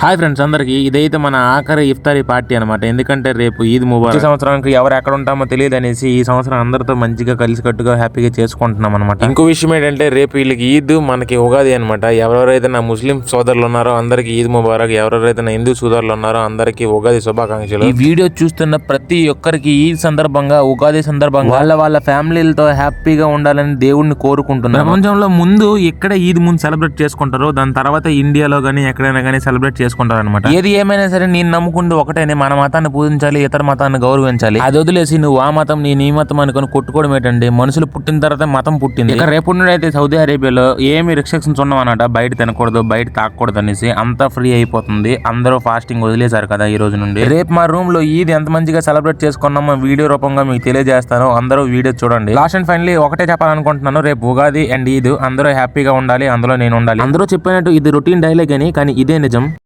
Hi friends అందరికి ఇదైతే మన ఆఖరి ఇఫ్తారీ పార్టీ అనమాట ఎందుకంటే రేపు ఈద్ ముబారక్. ఈ సంవత్సరానికి ఎవరు ఎక్కడ ఉంటామో తెలియదు అనేసి ఈ సంవత్సరం అందరితో మంచిగా కలిసికట్టుగా హ్యాపీగా చేసుకుంటున్నాం అనమాట ఇంకో విషయం ఏంటంటే రేపు వీళ్ళకి ఈద్ మనకి ఉగాది అనమాట ఎవరెవరైతే నా ముస్లిం సోదరులు ఉన్నారో అందరికి ఈద్ ముబారక్. ఎవరెవరైతే నా హిందూ సోదరులు ఉన్నారో అందరికి ఉగాది శుభాకాంక్షలు. ఈ వీడియో చూస్తున్న ప్రతి ఒక్కరికి ఈద్ సందర్భంగా ఉగాది సందర్భంగా వాళ్ళ వాళ్ళ ఫ్యామిలీలతో హ్యాపీగా ఉండాలని దేవుణ్ణి కోరుకుంటున్నాను. ప్రపంచంలో ముందు ఎక్కడ ఈద్ ముందు సెలబ్రేట్ చేసుకుంటారో దాని తర్వాత ఇండియాలో గానీ ఎక్కడైనా కానీ సెలబ్రేట్ చేసుకుంటారు అనమాట ఏది ఏమైనా సరే నేను నమ్ముకుంటూ ఒకటేనే మన మతాన్ని పూజించాలి ఇతర మతాన్ని గౌరవించాలి. అది వదిలేసి నువ్వు ఆ మతం నేను ఈ మతం అనుకొని కొట్టుకోవడం ఏంటండి? మనుషులు పుట్టిన తర్వాత మతం పుట్టింది. ఇక రేపు నుండి అయితే సౌదీ అరేబియాలో ఏమి రిస్ట్రిక్షన్స్ ఉన్నామన్నమాట బయట తినకూడదు బయట తాకూడదు అనేసి అంతా ఫ్రీ అయిపోతుంది. అందరూ ఫాస్టింగ్ వదిలేశారు కదా ఈ రోజు నుండి. రేపు మా రూమ్లో ఈద్ ఎంత మంచిగా సెలబ్రేట్ చేసుకున్నామో వీడియో రూపంగా మీకు తెలియజేస్తాను. అందరూ వీడియో చూడండి. లాస్ట్ అండ్ ఫైనలీ ఒకటే చెప్పాలనుకుంటున్నాను. రేపు ఉగాది అండ్ ఈద్ అందరూ హ్యాపీగా ఉండాలి అందులో నేను ఉండాలి. అందరూ చెప్పినట్టు ఇది రొటీన్ డైలాగ్ అని కానీ ఇదే నిజం.